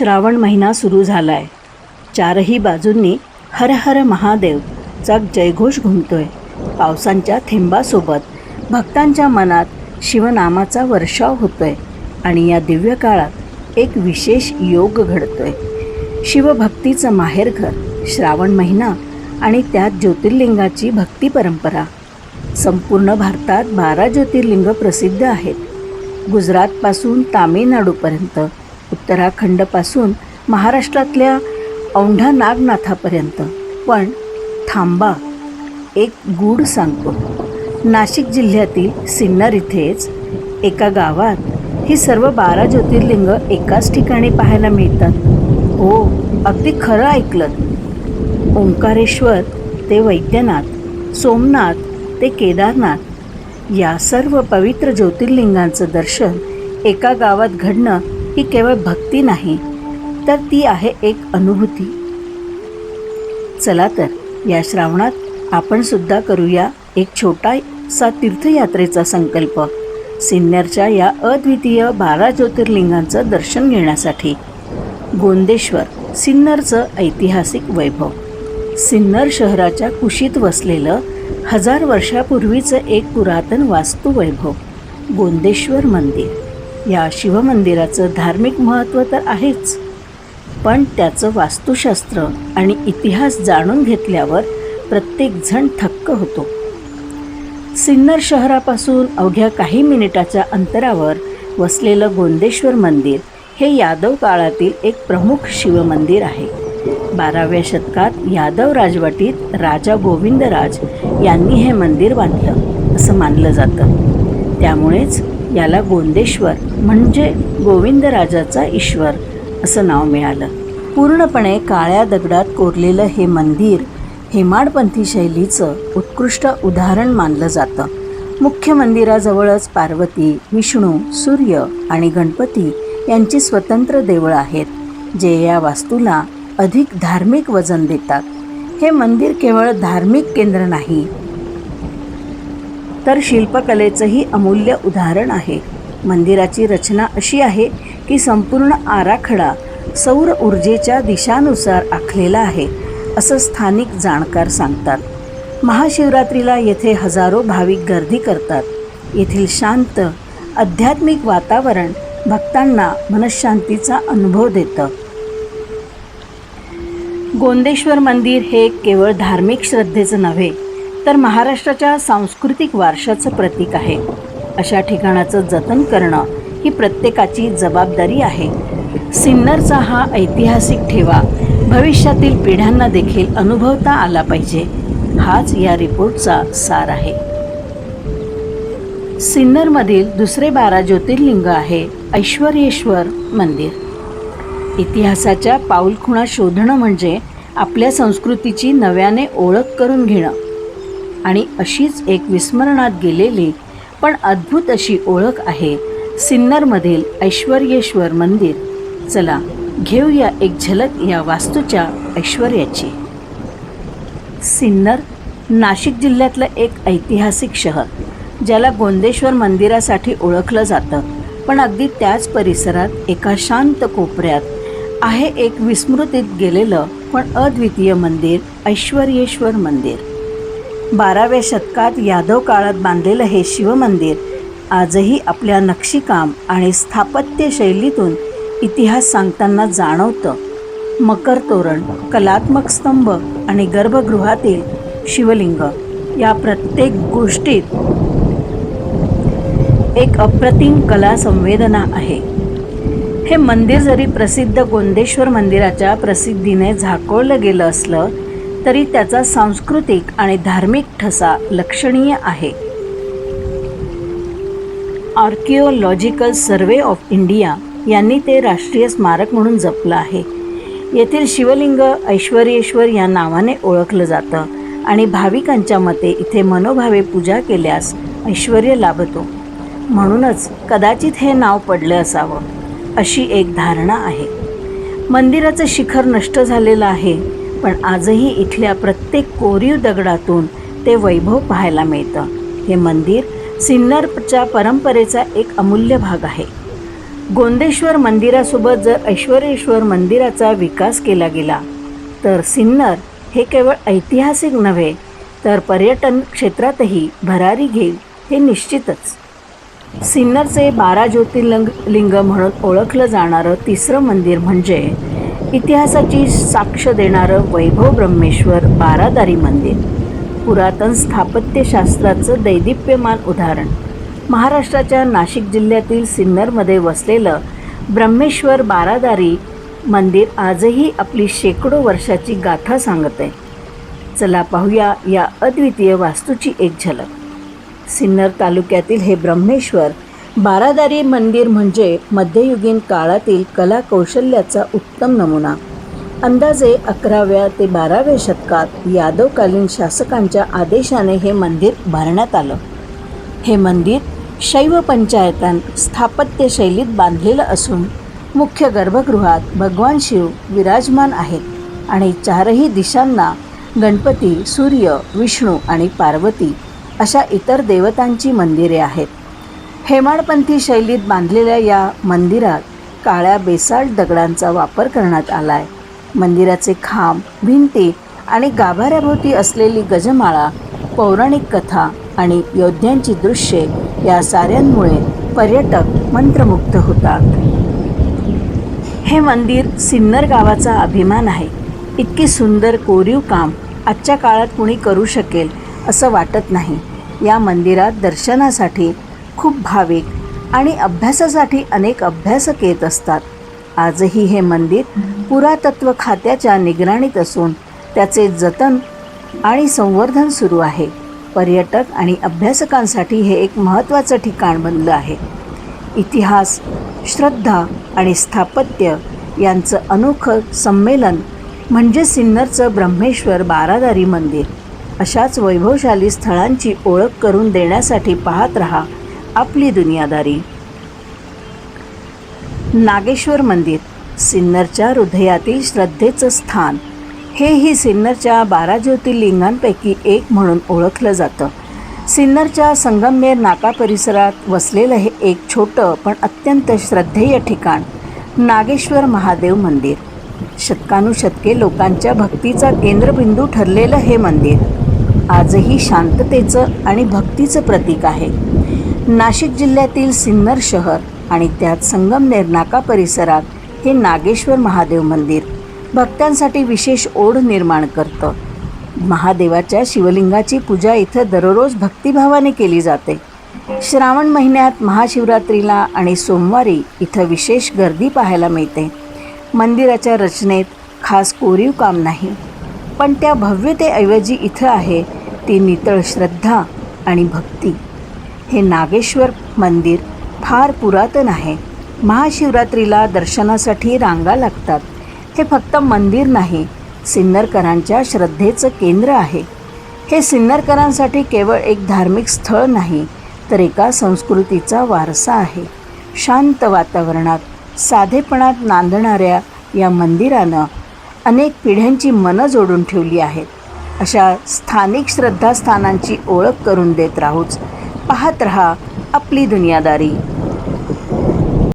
श्रावण महिना सुरू झालाय. चारही बाजूंनी हर हर महादेवचा जयघोष घुमतोय. पावसांच्या थेंबासोबत भक्तांच्या मनात शिवनामाचा वर्षाव होतोय आणि या दिव्य काळात एक विशेष योग घडतोय. शिवभक्तीचं माहेरघर श्रावण महिना आणि त्यात ज्योतिर्लिंगाची भक्ती परंपरा. संपूर्ण भारतात बारा ज्योतिर्लिंग प्रसिद्ध आहेत. गुजरातपासून तामिळनाडूपर्यंत उत्तराखंडपासून महाराष्ट्रातल्या औंढा नागनाथापर्यंत. पण थांबा एक गूढ सांगतो. नाशिक जिल्ह्यातील सिन्नर इथेच एका गावात ही सर्व बारा ज्योतिर्लिंग एकाच ठिकाणी पाहायला मिळतात. हो अगदी खरं ऐकलं ओंकारेश्वर ते वैद्यनाथ सोमनाथ ते केदारनाथ या सर्व पवित्र ज्योतिर्लिंगांचं दर्शन एका गावात घडणं ही केवळ भक्ती नाही तर ती आहे एक अनुभूती. चला तर या श्रावणात आपण सुद्धा करूया एक छोटासा तीर्थयात्रेचा संकल्प. सिन्नरच्या या अद्वितीय बारा ज्योतिर्लिंगांचं दर्शन घेण्यासाठी गोंदेश्वर सिन्नरचं ऐतिहासिक वैभव. सिन्नर शहराच्या कुशीत वसलेलं हजार वर्षापूर्वीचं एक पुरातन वास्तुवैभव गोंदेश्वर मंदिर. या शिवमंदिराचं धार्मिक महत्त्व तर आहेच. पण त्याचं वास्तुशास्त्र आणि इतिहास जाणून घेतल्यावर प्रत्येकजण थक्क होतो. सिन्नर शहरापासून अवघ्या काही मिनिटाच्या अंतरावर वसलेलं गोंदेश्वर मंदिर हे यादव काळातील एक प्रमुख शिवमंदिर आहे. बाराव्या शतकात यादव राजवटीत राजा गोविंदराज यांनी हे मंदिर बांधलं असं मानलं जातं. त्यामुळेच याला गोंदेश्वर म्हणजे गोविंदराजाचा ईश्वर असं नाव मिळालं. पूर्णपणे काळ्या दगडात कोरलेलं हे मंदिर हेमाडपंथी शैलीचं उत्कृष्ट उदाहरण मानलं जातं. मुख्य मंदिराजवळच पार्वती विष्णू सूर्य आणि गणपती यांची स्वतंत्र देवळं आहेत जे या वास्तूला अधिक धार्मिक वजन देतात. हे मंदिर केवळ धार्मिक केंद्र नाही तर शिल्पकलेचंही अमूल्य उदाहरण आहे. मंदिराची रचना अशी आहे की संपूर्ण आराखडा सौर ऊर्जेच्या दिशानुसार आखलेला आहे असं स्थानिक जाणकार सांगतात. महाशिवरात्रीला येथे हजारो भाविक गर्दी करतात. येथील शांत आध्यात्मिक वातावरण भक्तांना मनशांतीचा अनुभव देतं. गोंदेश्वर मंदिर हे केवळ धार्मिक श्रद्धेचं नव्हे तर महाराष्ट्राच्या सांस्कृतिक वारशाचं प्रतीक आहे. अशा ठिकाणाचं जतन करणं ही प्रत्येकाची जबाबदारी आहे. सिन्नरचा हा ऐतिहासिक ठेवा भविष्यातील पिढ्यांना देखील अनुभवता आला पाहिजे. हाच या रिपोर्टचा सार आहे. सिन्नरमधील दुसरे बारा ज्योतिर्लिंग आहे ऐश्वर्येश्वर मंदिर. इतिहासाच्या पाऊलखुणा शोधणं म्हणजे आपल्या संस्कृतीची नव्याने ओळख करून घेणं. आणि अशीच एक विस्मरणात गेलेली पण अद्भुत अशी ओळख आहे सिन्नरमधील ऐश्वर्येश्वर मंदिर. चला घेऊया एक झलक या वास्तूच्या ऐश्वर्याची. सिन्नर नाशिक जिल्ह्यातलं एक ऐतिहासिक शहर ज्याला गोंदेश्वर मंदिरासाठी ओळखलं जातं पण अगदी त्याच परिसरात एका शांत कोपऱ्यात आहे एक विस्मृतीत गेलेलं पण अद्वितीय मंदिर ऐश्वर्येश्वर मंदिर. बाराव्या शतकात यादव काळात बांधलेलं हे शिवमंदिर आजही आपल्या नक्षीकाम आणि स्थापत्य शैलीतून इतिहास सांगताना जाणवतं. मकर तोरण कलात्मक स्तंभ आणि गर्भगृहातील शिवलिंग या प्रत्येक गोष्टीत एक अप्रतिम कला संवेदना आहे. हे मंदिर जरी प्रसिद्ध गोंदेश्वर मंदिराच्या प्रसिद्धीने झाकोळलं गेलं असलं तरी त्याचा सांस्कृतिक आणि धार्मिक ठसा लक्षणीय आहे. आर्किओलॉजिकल सर्वे ऑफ इंडिया यांनी ते राष्ट्रीय स्मारक म्हणून जपलं आहे. येथील शिवलिंग ऐश्वर्येश्वर या नावाने ओळखलं जातं आणि भाविकांच्या मते इथे मनोभावे पूजा केल्यास ऐश्वर लाभतो. म्हणूनच कदाचित हे नाव पडलं असावं अशी एक धारणा आहे. मंदिराचं शिखर नष्ट झालेलं आहे पण आजही इथल्या प्रत्येक कोरीव दगडातून ते वैभव पाहायला मिळतं. हे मंदिर सिन्नरच्या परंपरेचा एक अमूल्य भाग आहे. गोंदेश्वर मंदिरासोबत जर ऐश्वरेश्वर मंदिराचा विकास केला गेला तर सिन्नर हे केवळ ऐतिहासिक नव्हे तर पर्यटन क्षेत्रातही भरारी घेईल हे निश्चितच. सिन्नरचे बारा ज्योतिर्लिंग लिंग म्हणून ओळखलं जाणारं तिसरं मंदिर म्हणजे इतिहासाची साक्ष देणारं वैभव ब्रह्मेश्वर बारादारी मंदिर. पुरातन स्थापत्यशास्त्राचं दैदिप्यमान उदाहरण. महाराष्ट्राच्या नाशिक जिल्ह्यातील सिन्नरमध्ये वसलेलं ब्रह्मेश्वर बारादारी मंदिर आजही आपली शेकडो वर्षाची गाथा सांगत आहे चला पाहूया या अद्वितीय वास्तूची एक झलक. सिन्नर तालुक्यातील हे ब्रह्मेश्वर बारादारी मंदिर म्हणजे मध्ययुगीन काळातील कला कौशल्याचा उत्तम नमुना. अंदाजे अकराव्या ते बाराव्या शतकात यादवकालीन शासकांच्या आदेशाने हे मंदिर भरण्यात आलं. हे मंदिर शैव पंचायतान स्थापत्यशैलीत बांधलेलं असून मुख्य गर्भगृहात भगवान शिव विराजमान आहेत आणि चारही दिशांना गणपती सूर्य विष्णू आणि पार्वती अशा इतर देवतांची मंदिरे आहेत. हेमाडपंथी शैलीत बांधलेल्या या मंदिरात काळ्या बेसाल्ट दगडांचा वापर करण्यात आला आहे मंदिराचे खांब भिंती आणि गाभाऱ्याभोवती असलेली गजमाळा पौराणिक कथा आणि योद्ध्यांची दृश्ये या साऱ्यांमुळे पर्यटक मंत्रमुग्ध होतात. हे मंदिर सिन्नर गावाचा अभिमान आहे. इतकी सुंदर कोरीव काम आजच्या काळात कुणी करू शकेल असं वाटत नाही. या मंदिरात दर्शनासाठी खूप भाविक आणि अभ्यासासाठी अनेक अभ्यासक येत असतात. आजही हे मंदिर पुरातत्व खात्याच्या निगराणीत असून त्याचे जतन आणि संवर्धन सुरू आहे. पर्यटक आणि अभ्यासकांसाठी हे एक महत्त्वाचं ठिकाण बनलं आहे. इतिहास श्रद्धा आणि स्थापत्य यांचं अनोखं संमेलन म्हणजे सिन्नरचं ब्रह्मेश्वर बारादारी मंदिर. अशाच वैभवशाली स्थळांची ओळख करून देण्यासाठी पाहत रहा आपली दुनियादारी. नागेश्वर मंदिर सिन्नरच्या हृदयातील श्रद्धेचं स्थान. हेही सिन्नरच्या बारा ज्योतिर्लिंगांपैकी एक म्हणून ओळखलं जातं. सिन्नरच्या संगमनेर नाका परिसरात वसलेलं हे एक छोटं पण अत्यंत श्रद्धेय ठिकाण नागेश्वर महादेव मंदिर. शतकानुशतके लोकांच्या भक्तीचा केंद्रबिंदू ठरलेलं हे मंदिर. आजही शांततेचं आणि भक्तीचं प्रतीक आहे. नाशिक जिल्ह्यातील सिन्नर शहर आणि त्यात संगमनेर नाका परिसरात हे नागेश्वर महादेव मंदिर भक्तांसाठी विशेष ओढ निर्माण करतं. महादेवाच्या शिवलिंगाची पूजा इथं दररोज भक्तिभावाने केली जाते. श्रावण महिन्यात महाशिवरात्रीला आणि सोमवारी इथं विशेष गर्दी पाहायला मिळते. मंदिराच्या रचनेत खास कोरीव काम नाही पण त्या भव्यतेऐवजी इथं आहे ती नितळ श्रद्धा आणि भक्ती. हे नागेश्वर मंदिर फार पुरातन आहे. महाशिवरात्रीला दर्शनासाठी रांगा लागतात. हे फक्त मंदिर नाही सिन्नरकरांच्या श्रद्धेचं केंद्र आहे. हे सिन्नरकरांसाठी केवळ एक धार्मिक स्थळ नाही तर एका संस्कृतीचा वारसा आहे. शांत वातावरणात साधेपणात नांदणाऱ्या या मंदिरानं अनेक पिढ्यांची मनं जोडून ठेवली आहेत. अशा स्थानिक श्रद्धास्थानांची ओळख करून देत राहूच पाहत रहा आपली दुनियादारी.